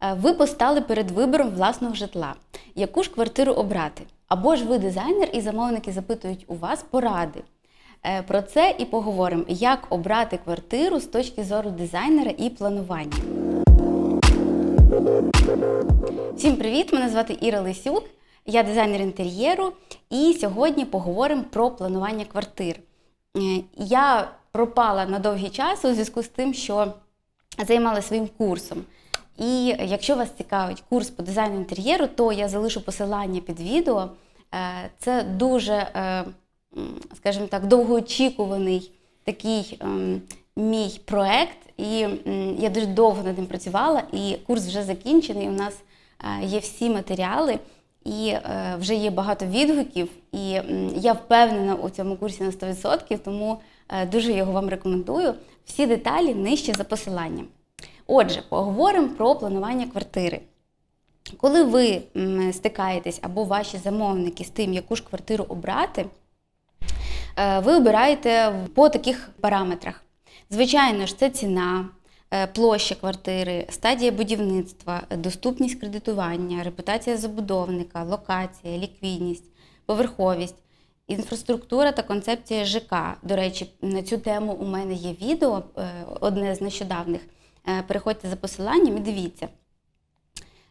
Е, Ви постали перед вибором власного житла. Яку ж квартиру обрати? Або ж ви дизайнер, і замовники запитують у вас поради. Е, Про це і поговоримо, як обрати квартиру з точки зору дизайнера і планування. Всім привіт! Мене звати Іра Лисюк, я дизайнер інтер'єру, і сьогодні поговоримо про планування квартир. Е, Я пропала на довгий час у зв'язку з тим, що займалася своїм курсом. І якщо вас цікавить курс по дизайну інтер'єру, то я залишу посилання під відео. Е, Це дуже, е, скажімо так, довгоочікуваний такий ем, мій проект, і я дуже довго над ним працювала, і курс вже закінчений. У нас е, є всі матеріали, і вже є багато відгуків. І я впевнена у цьому курсі на 100%, тому дуже його вам рекомендую. Всі деталі нижче за посиланням. Отже, поговоримо про планування квартири. Коли ви стикаєтесь або ваші замовники з тим, яку ж квартиру обрати, е, ви обираєте по таких параметрах. Звичайно ж, це ціна, е, площа квартири, стадія будівництва, доступність кредитування, репутація забудовника, локація, ліквідність, поверховість, інфраструктура та концепція ЖК. До речі, на цю тему у мене є відео, е, одне з нещодавних. Е, Переходьте за посиланням і дивіться.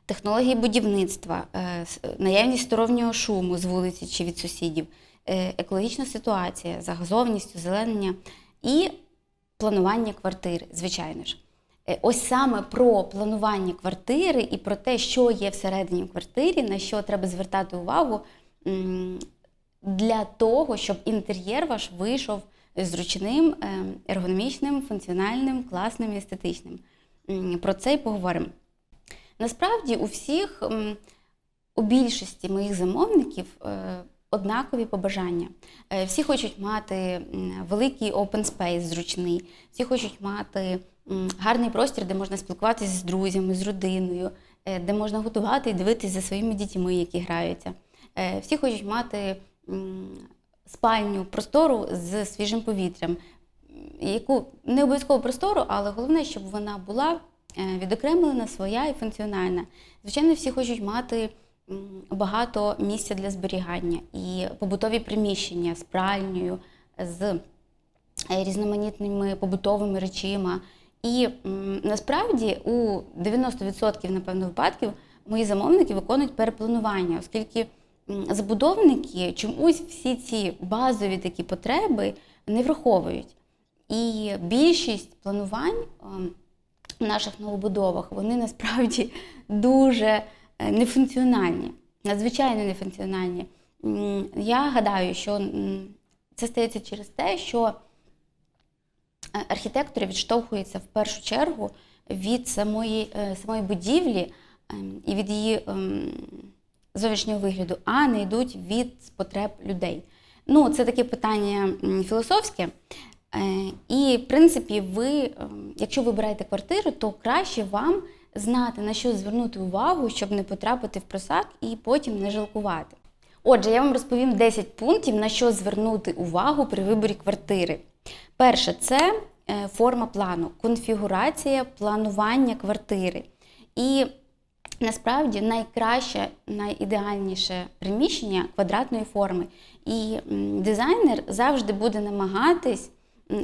Технології будівництва, е, наявність стороннього шуму з вулиці чи від сусідів, е, екологічна ситуація, загазованість, озеленення і планування квартири, звичайно ж. Е, Ось саме про планування квартири і про те, що є всередині в квартирі, на що треба звертати увагу для того, щоб інтер'єр ваш вийшов зручним, е, ергономічним, функціональним, класним і естетичним. Про це і поговоримо. Насправді, у всіх, у більшості моїх замовників е, однакові побажання. Е, Всі хочуть мати великий open space зручний, всі хочуть мати гарний простір, де можна спілкуватися з друзями, з родиною, де можна готувати і дивитися за своїми дітьми, які граються. Всі хочуть мати спальню, простору з свіжим повітрям, яку не обов'язково простору, але головне, щоб вона була е, відокремлена, своя і функціональна. Звичайно, всі хочуть мати багато місця для зберігання і побутові приміщення з пральнею, з е, різноманітними побутовими речима. І насправді у 90% напевно випадків мої замовники виконують перепланування, оскільки забудовники чомусь всі ці базові такі потреби не враховують. І більшість планувань ем, в наших новобудовах вони насправді дуже е, нефункціональні, надзвичайно нефункціональні. Я гадаю, що це стається через те, що е, архітектори відштовхуються в першу чергу від самої, е, самої будівлі ем, і від її ем, зовнішнього вигляду, а не йдуть від потреб людей. Ну, це таке питання філософське. Е, І, в принципі, ви, ем, якщо вибираєте квартиру, то краще вам знати, на що звернути увагу, щоб не потрапити в просак і потім не жалкувати. Отже, я вам розповім 10 пунктів, на що звернути увагу при виборі квартири. Перше, це е, форма плану, конфігурація планування квартири. І насправді найкраще, найідеальніше приміщення квадратної форми. І дизайнер завжди буде намагатись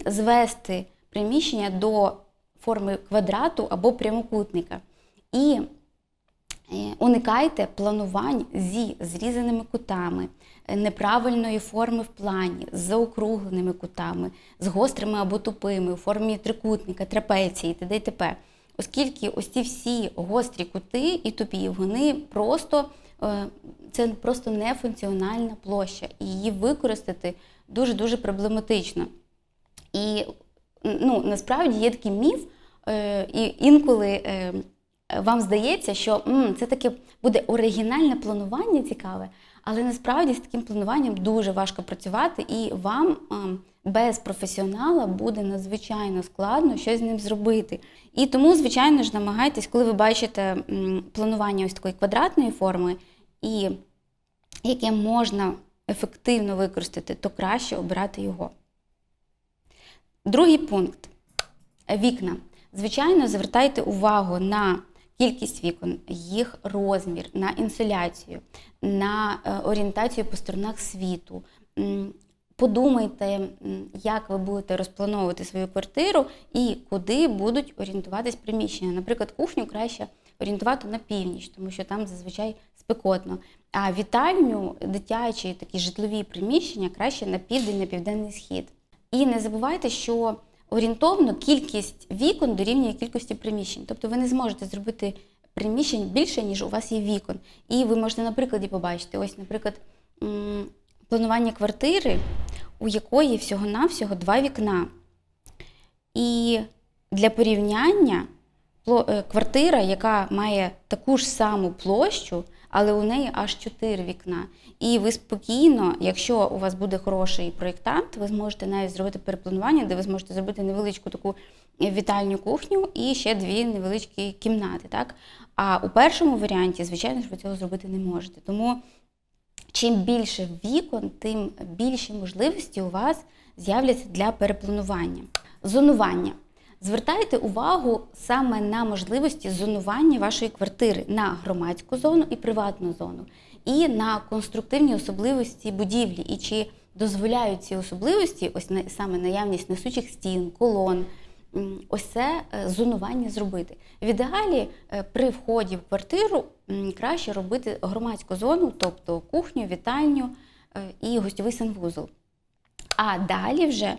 звести приміщення до форми квадрату або прямокутника. І Е, Уникайте планувань зі зрізаними кутами, е, неправильної форми в плані, з заокругленими кутами, з гострими або тупими у формі трикутника, трапеції т.д. і т.п. Оскільки ось ці всі гострі кути і тупі, вони просто е, це просто нефункціональна площа, і її використати дуже-дуже проблематично. І ну, насправді є такий міф, е, і інколи е, вам здається, що це таке буде оригінальне планування цікаве, але насправді з таким плануванням дуже важко працювати, і вам ем, без професіонала буде надзвичайно складно щось з ним зробити. І тому, звичайно ж, намагайтесь, коли ви бачите планування ось такої квадратної форми, і яке можна ефективно використати, то краще обирати його. Другий пункт вікна. Звичайно, звертайте увагу на кількість вікон, їх розмір, на інсоляцію, на е, орієнтацію по сторонах світу. Подумайте, як ви будете розплановувати свою квартиру і куди будуть орієнтуватись приміщення. Наприклад, кухню краще орієнтувати на північ, тому що там зазвичай спекотно. А вітальню, дитячі такі житлові приміщення краще на південь, на південний схід. І не забувайте, що орієнтовно кількість вікон дорівнює кількості приміщень. Тобто ви не зможете зробити приміщень більше, ніж у вас є вікон. І ви можете на прикладі побачити, ось, наприклад, планування квартири, у якої всього-навсього два вікна. І для порівняння е, квартира, яка має таку ж саму площу, але у неї аж чотири вікна. І ви спокійно, якщо у вас буде хороший проєктант, ви зможете навіть зробити перепланування, де ви зможете зробити невеличку таку вітальню кухню і ще дві невеличкі кімнати. Так? А у першому варіанті, звичайно ж, ви цього зробити не можете. Тому чим більше вікон, тим більші можливості у вас з'являться для перепланування. Зонування. Звертайте увагу саме на можливості зонування вашої квартири на громадську зону і приватну зону, і на конструктивні особливості будівлі, і чи дозволяють ці особливості, ось саме наявність несучих стін, колон, ось це е, зонування зробити. В ідеалі е, при вході в квартиру краще робити громадську зону, тобто кухню, вітальню е, і гостьовий санвузол. А далі вже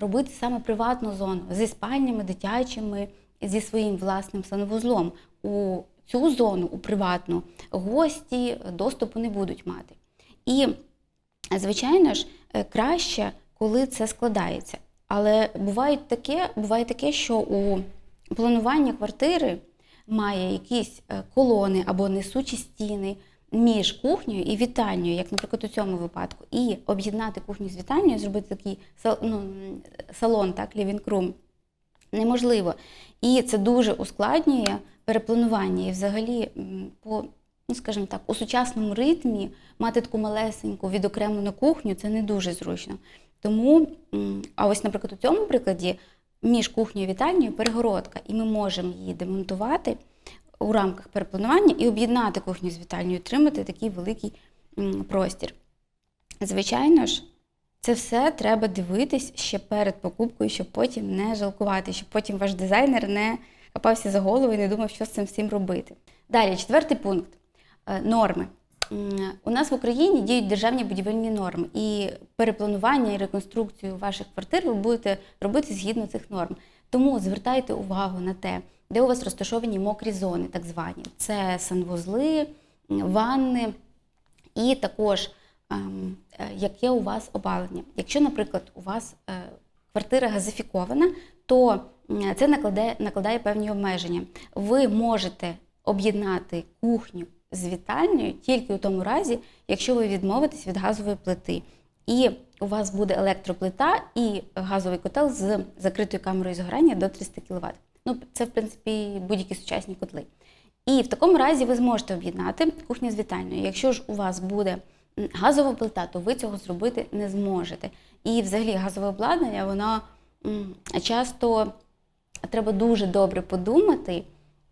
робити саме приватну зону зі спальнями дитячими, зі своїм власним санвузлом. У цю зону, у приватну, гості доступу не будуть мати. І, звичайно ж, краще, коли це складається. Але буває таке, буває таке, що у плануванні квартири має якісь е, колони або несучі стіни між кухнею і вітальнею, як, наприклад, у цьому випадку, і об'єднати кухню з вітальнею, зробити такий ну, салон, так, room, неможливо. І це дуже ускладнює перепланування. І взагалі, по, ну, скажімо так, у сучасному ритмі мати таку малесеньку відокремлену кухню це не дуже зручно. Тому, а ось, наприклад, у цьому прикладі між кухнею і вітальнею перегородка, і ми можемо її демонтувати у рамках перепланування і об'єднати кухню з вітальнею, отримати такий великий простір. Звичайно ж, це все треба дивитись ще перед покупкою, щоб потім не жалкувати, щоб потім ваш дизайнер не хапався за голову і не думав, що з цим всім робити. Далі, четвертий пункт Е, норми. У нас в Україні діють державні будівельні норми, і перепланування і реконструкцію ваших квартир ви будете робити згідно цих норм. Тому звертайте увагу на те, де у вас розташовані мокрі зони, так звані. Це санвузли, ванни, і також ем, е, яке у вас опалення. Якщо, наприклад, у вас е, квартира газифікована, то це накладає, накладає певні обмеження. Ви можете об'єднати кухню з вітальнею тільки у тому разі, якщо ви відмовитесь від газової плити. І у вас буде електроплита і газовий котел з закритою камерою згорання до 300 кВт. Ну, це, в принципі, будь-які сучасні котли. І в такому разі ви зможете об'єднати кухню з вітальною. Якщо ж у вас буде газова плита, то ви цього зробити не зможете. І взагалі газове обладнання, воно часто треба дуже добре подумати,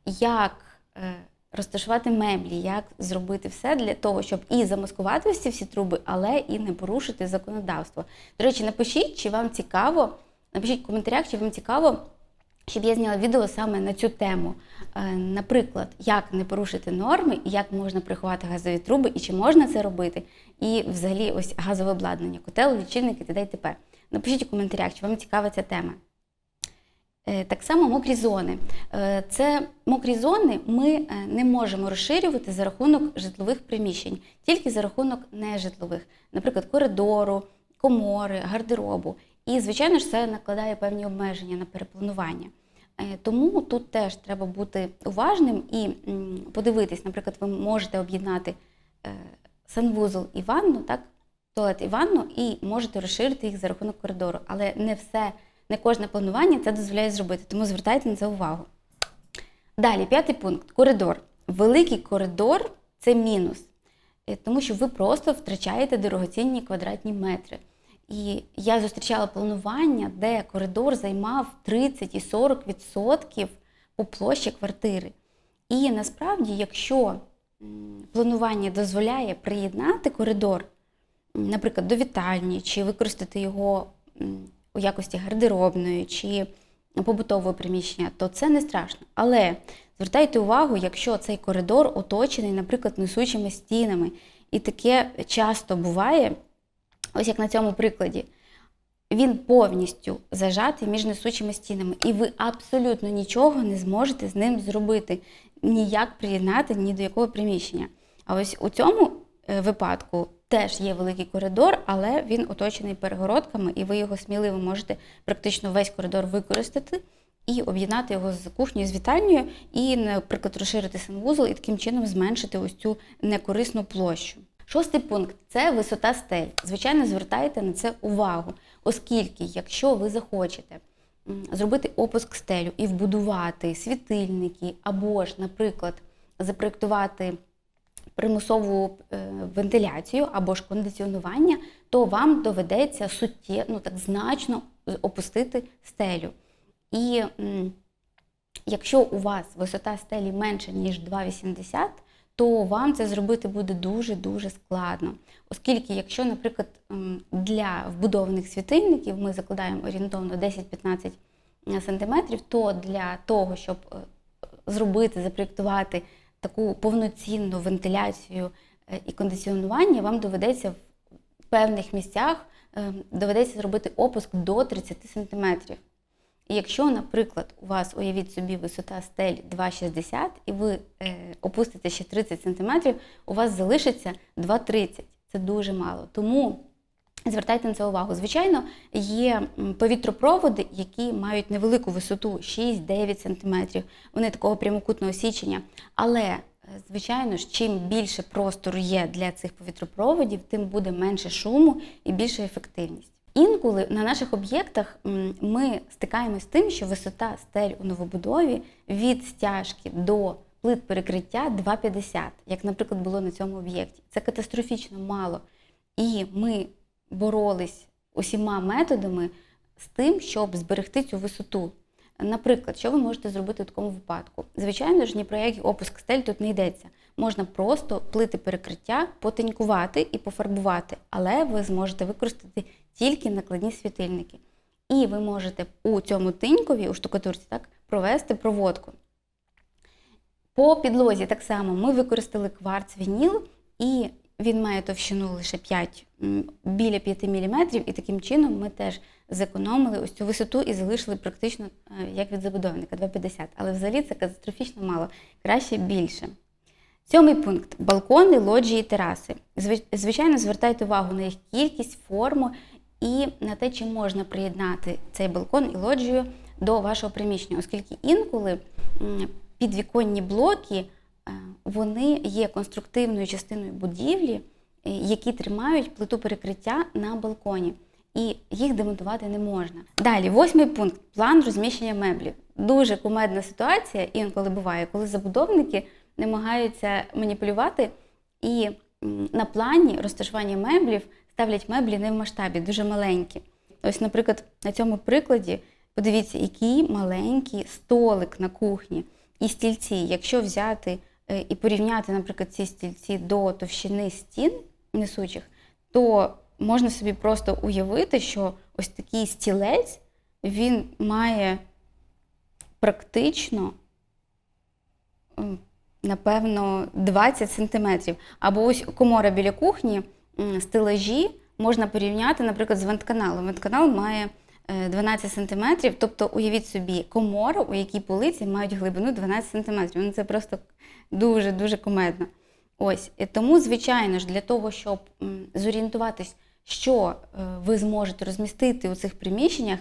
як е, розташувати меблі, як зробити все для того, щоб і замаскувати всі всі труби, але і не порушити законодавство. До речі, напишіть, чи вам цікаво, напишіть в коментарях, чи вам цікаво, щоб я зняла відео саме на цю тему. Е, Наприклад, як не порушити норми, як можна приховати газові труби, і чи можна це робити, і взагалі ось газове обладнання, котел, лічильники, т.д. і т.п. Напишіть у коментарях, чи вам цікава ця тема. Е, Так само мокрі зони. Е, Це мокрі зони ми е, не можемо розширювати за рахунок житлових приміщень, тільки за рахунок нежитлових, наприклад, коридору, комори, гардеробу. І, звичайно ж, це накладає певні обмеження на перепланування. Тому тут теж треба бути уважним і подивитись, наприклад, ви можете об'єднати санвузол і ванну, так, туалет і ванну, і можете розширити їх за рахунок коридору. Але не все, не кожне планування це дозволяє зробити, тому звертайте на це увагу. Далі, п'ятий пункт коридор. Великий коридор це мінус, Е, тому що ви просто втрачаєте дорогоцінні квадратні метри. І я зустрічала планування, де коридор займав 30 і 40% по площі квартири. І насправді, якщо планування дозволяє приєднати коридор, наприклад, до вітальні, чи використати його у якості гардеробної чи побутового приміщення, то це не страшно. Але звертайте увагу, якщо цей коридор оточений, наприклад, несучими стінами, і таке часто буває, ось як на цьому прикладі. Він повністю зажатий між несучими стінами, і ви абсолютно нічого не зможете з ним зробити, ніяк приєднати ні до якого приміщення. А ось у цьому е, випадку теж є великий коридор, але він оточений перегородками, і ви його сміливо можете практично весь коридор використати і об'єднати його з кухнею, з вітальнею, і, наприклад, розширити санвузол і таким чином зменшити ось цю некорисну площу. Шостий пункт це висота стель. Звичайно, звертайте на це увагу, оскільки, якщо ви захочете зробити опуск стелю і вбудувати світильники, або ж, наприклад, запроєктувати примусову е, вентиляцію або ж кондиціонування, то вам доведеться суттє, ну так значно опустити стелю. І якщо у вас висота стелі менше, ніж 2,80, то вам це зробити буде дуже-дуже складно. Оскільки, якщо, наприклад, для вбудованих світильників ми закладаємо орієнтовно 10-15 см, то для того, щоб е, зробити, запроєктувати таку повноцінну вентиляцію е, і кондиціонування, вам доведеться в певних місцях е, доведеться зробити опуск до 30 см. І якщо, наприклад, у вас, уявіть собі, висота стель 2,60 і ви е, опустите ще 30 см, у вас залишиться 2,30. Це дуже мало. Тому звертайте на це увагу. Звичайно, є повітропроводи, які мають невелику висоту 6-9 см. Вони такого прямокутного січення. Але, е, звичайно ж, чим більше простору є для цих повітропроводів, тим буде менше шуму і більша ефективність. Інколи на наших об'єктах ми стикаємося з тим, що висота стель у новобудові від стяжки до плит перекриття 2,50, як, наприклад, було на цьому об'єкті. Це катастрофічно мало. І ми боролись усіма методами з тим, щоб зберегти цю висоту. Наприклад, що ви можете зробити в такому випадку? Звичайно ж, ні про який опуск стель тут не йдеться. Можна просто плити перекриття потенькувати і пофарбувати, але ви зможете використати тільки накладні світильники. І ви можете у цьому тинькові, у штукатурці, так, провести проводку. По підлозі так само ми використали кварц вініл, і він має товщину лише 5, біля 5 мм, і таким чином ми теж зекономили ось цю висоту і залишили практично е, як від забудовника 2,50. Але взагалі це катастрофічно мало, краще більше. Сьомий пункт балкони, лоджії, тераси. Звичайно, звертайте увагу на їх кількість, форму і на те, чи можна приєднати цей балкон і лоджію до вашого приміщення, оскільки інколи підвіконні блоки вони є конструктивною частиною будівлі, е, які тримають плиту перекриття на балконі. І їх демонтувати не можна. Далі, восьмий пункт план розміщення меблів. Дуже кумедна ситуація, інколи буває, коли забудовники намагаються маніпулювати і на плані розташування меблів ставлять меблі не в масштабі, дуже маленькі. Ось, наприклад, на цьому прикладі подивіться, який маленький столик на кухні і стільці. Якщо взяти е, і порівняти, наприклад, ці стільці до товщини стін несучих, то можна собі просто уявити, що ось такий стілець він має практично напевно, 20 сантиметрів. Або ось комора біля кухні, стелажі можна порівняти, наприклад, з вентканалом. Вентканал має е, 12 сантиметрів, тобто уявіть собі комора, у якій полиці мають глибину 12 сантиметрів. Ну, це просто дуже-дуже кумедно. Ось тому, звичайно ж, для того, щоб зорієнтуватись, що е, ви зможете розмістити у цих приміщеннях,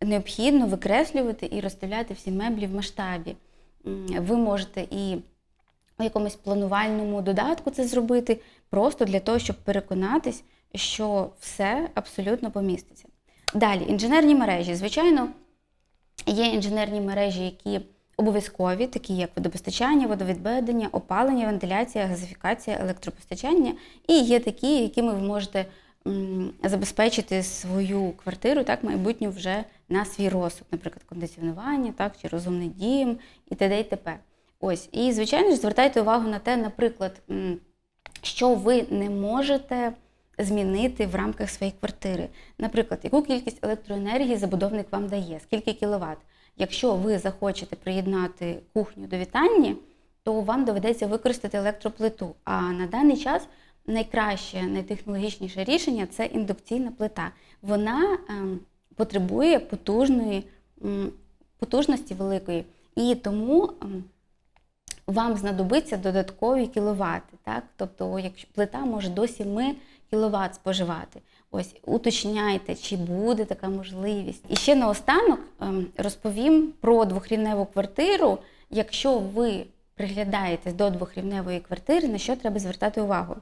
необхідно викреслювати і розставляти всі меблі в масштабі. Ви можете і у якомусь планувальному додатку це зробити, просто для того, щоб переконатись, що все абсолютно поміститься. Далі, інженерні мережі. Звичайно, є інженерні мережі, які обов'язкові, такі як водопостачання, водовідведення, опалення, вентиляція, газифікація, електропостачання. І є такі, якими ви можете забезпечити свою квартиру, так, майбутню вже на свій розсуд, наприклад, кондиціонування, так, чи розумний дім і т.д. і т.п. Ось, і звичайно ж, звертайте увагу на те, наприклад, що ви не можете змінити в рамках своєї квартири. Наприклад, яку кількість електроенергії забудовник вам дає, скільки кіловат. Якщо ви захочете приєднати кухню до вітальні, то вам доведеться використати електроплиту. А на даний час найкраще, найтехнологічніше рішення це індукційна плита. Вона ем, потребує потужної, потужності великої. І тому ем, вам знадобиться додаткові кіловати. Так? Тобто, якщо плита може до 7 кВт споживати. Ось уточняйте, чи буде така можливість. І ще наостанок ем, розповім про двохрівневу квартиру. Якщо ви приглядаєтесь до двохрівневої квартири, на що треба звертати увагу?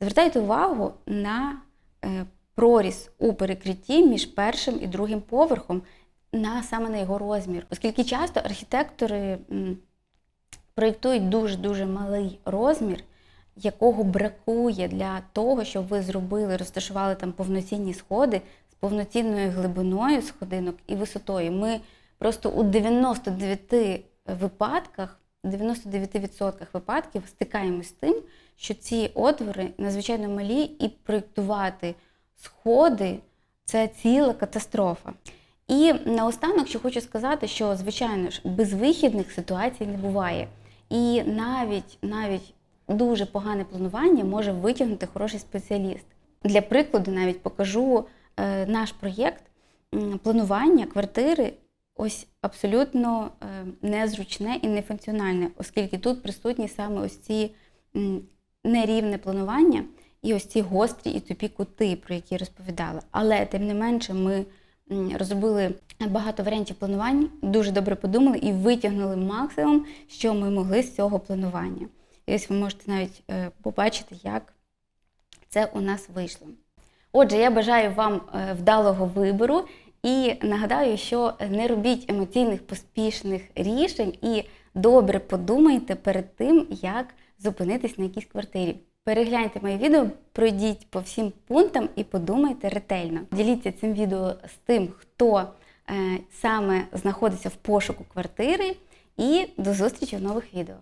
Звертайте увагу на е, проріз у перекритті між першим і другим поверхом, на саме на його розмір, оскільки часто архітектори проєктують дуже-дуже малий розмір, якого бракує для того, щоб ви зробили, розташували там повноцінні сходи з повноцінною глибиною сходинок і висотою. Ми просто у 99 випадках, 99% випадків стикаємось з тим, що ці отвори надзвичайно малі, і проєктувати сходи це ціла катастрофа. І наостанок, що хочу сказати, що звичайно ж безвихідних ситуацій не буває. І навіть навіть дуже погане планування може витягнути хороший спеціаліст. Для прикладу, навіть покажу е, наш проєкт планування квартири. Ось абсолютно е, незручне і нефункціональне, оскільки тут присутні саме ось ці нерівне планування і ось ці гострі і тупі кути, про які я розповідала. Але тим не менше, ми розробили багато варіантів планувань, дуже добре подумали і витягнули максимум, що ми могли з цього планування. І ось ви можете навіть е, побачити, як це у нас вийшло. Отже, я бажаю вам е, вдалого вибору і нагадаю, що не робіть емоційних поспішних рішень і добре подумайте перед тим, як зупинитись на якійсь квартирі. Перегляньте моє відео, пройдіть по всім пунктам і подумайте ретельно. Діліться цим відео з тим, хто е, саме знаходиться в пошуку квартири. І до зустрічі в нових відео.